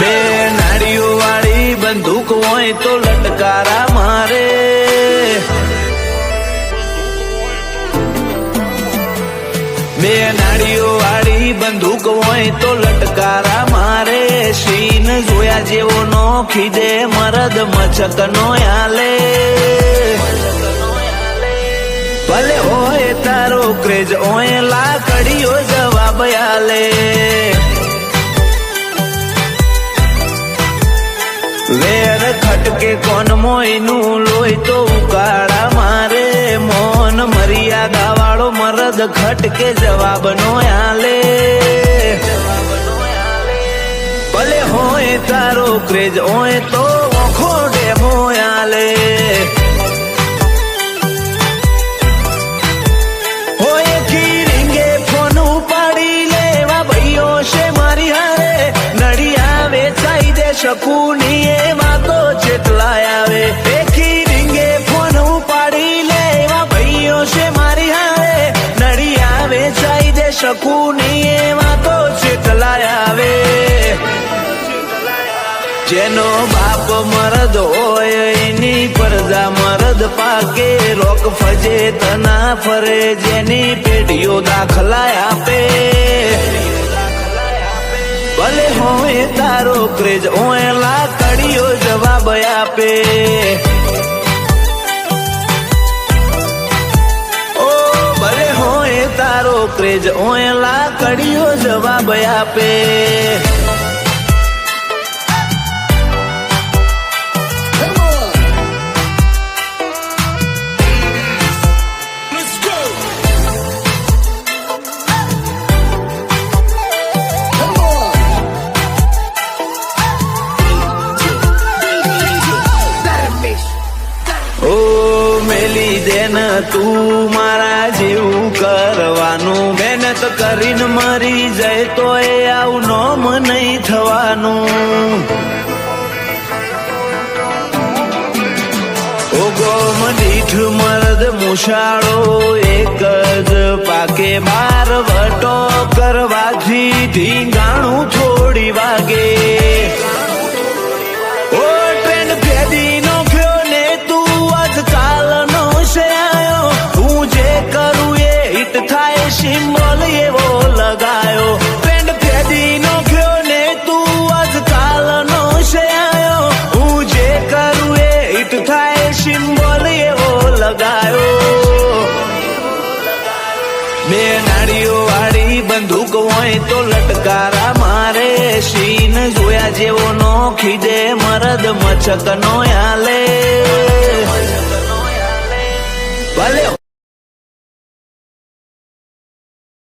બે નાડીઓ વાળી બંદૂક હોય તો લટકારા મારે. બે નાડીઓ વાળી બંદૂક હોય તો લટકારા મારે. સીન જોયા જેવો નો ખીદે મરદ મચક નો આલે ભલે હોય તારો ક્રેજ ઓય લાકડીઓ જવાબ આલે મોયનું લોહી તો ઉકાળા મારે. મોન મર્યાદા વાળો મરદ ખટકે જવાબ નો આલે. ભલે હોય તારો ક્રેજ હોય તો વેચાઈ દે શકુની એમાં તો જેટલા આવે. દેખી રીંગે ફોન ઉપાડી લેવા ભાઈઓ છે મારી હારે. નડિયા વેચાઈ દે શકુની એમાં તો જેટલા આવે. જેનો બાપ મરદ હોય, એની પરદા મરદ પાકે. રોક ફજે તના ફરે, જેની પેઢીઓ દાખલા આપે. હોય તારો ક્રેજ હોય કડીઓ જવાબ આપે. ઓ, ભલે હોય તારો ક્રેજ હોય કડીઓ જવાબ આપે. મેલી દેન તું મારા જેવું કરવાનું. મહેનત કરીને મરી જાય તો એ આવું નોમ નહીં થવાનું. ઓ ગોમ દીઠ મરદ મુશાળો એક જ પાકે બાર વટો કરવાથી ધીંગાણું થોડી વાગે. તો લટકારા મારે સીન જોયા જેવો નો ખીદે મરદ મચક નો આલે